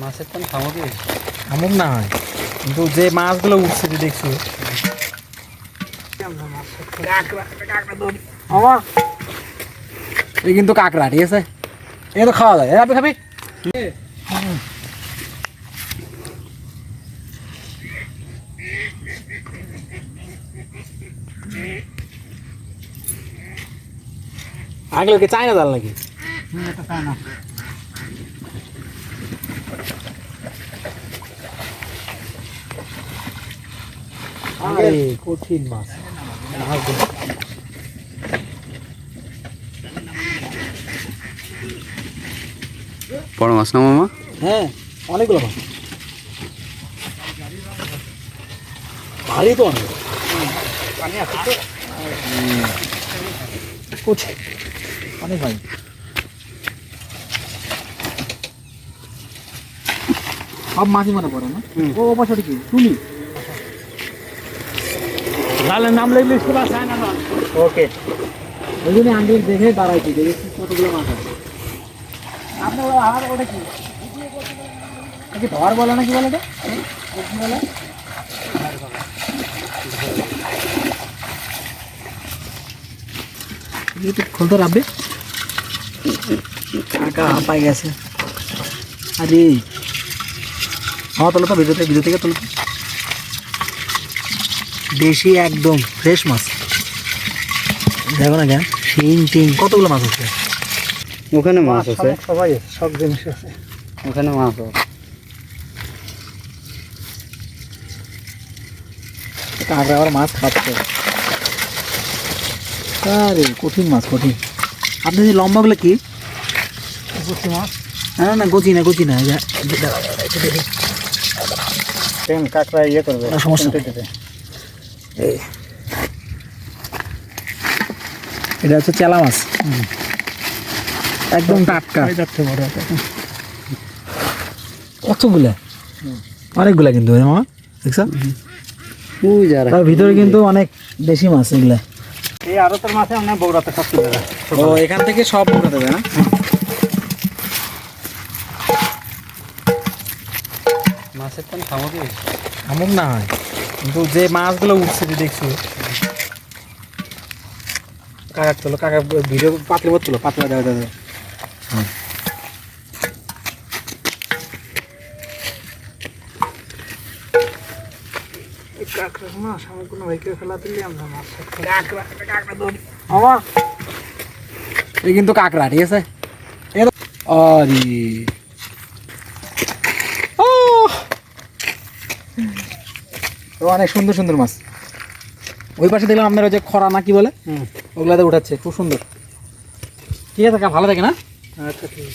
মাছের টান থামকি আমুক না। হয় কিন্তু যে মাছগুলো উঠছে তুই দেখছ? এই কিন্তু কাঁকড়া ঠিক আছে? এই তো খাওয়া যায়। আপনি খাবি? আগলে কি চায়না জাল নাকি? আরে কঠিন মাছ। বড় মাছ না মামা? হ্যাঁ অনেকগুলো মাছ। ভারী তো অনেক। পানি আছে তো কচি অনেক ভাই সব মাছই মনে পড়ে না? ও ও পাশে কি? তুলি জালের নাম লিখলে একটু মাছ হয় না ওকে ওই জন্য আন্টি দেখে দাঁড়াইছি দেখি কতগুলো মাছ আছে। আপনার আর ওটা কি? কি ধর বলে না কি বলে কি বলে। খুলতে রাখবে কাকা পাই গেছে। আরে। হ্যাঁ তোলো তো ভিডিও থেকে ভিডিও থেকে তোলো। দেশি একদম ফ্রেশ মাছ। দেখো না কেন শিং টিং কতগুলো মাছ আছে? ওখানে মাছ আছে। সবাই সব জিনিস আছে। ওখানে মাছ আছে। কাঁকড়া আবার মাছ খাচ্ছে। আরে কঠিন মাছ কঠিন। আপনার যে লম্বাগুলো কি? গুচি মাছ। না না গুচি না গুচি না কাঁকড়া ইয়ে করবে। সমস্যা। এই। এটা হচ্ছে চেলা মাছ। একদম টাটকা। কতগুলা? অনেকগুলা কিন্তু মামা? দেখছ? তার ভিতরে কিন্তু অনেক বেশি মাছ এগুলা। এই আরও তোর মাছে আমরা বগুড়াতে সব ও এখান থেকে সব উঠে দেবে না? মাছের থামকি এমন না হয় কিন্তু যে মাছগুলো উঠছে তুই দেখছ কাকা তোলো কাকা ভিডিও পাতলে তোলো পাতলা দেওয়া দেওয়া এই কিন্তু কাঁকড়া ঠিক আছে? আরে। তো অনেক সুন্দর সুন্দর মাছ। ওই পাশে দেখলাম আপনার ওই যে খরা না কি বলে? ওগুলাতে উঠাচ্ছে খুব সুন্দর। ঠিক আছে ভালো থাকে না আচ্ছা ঠিক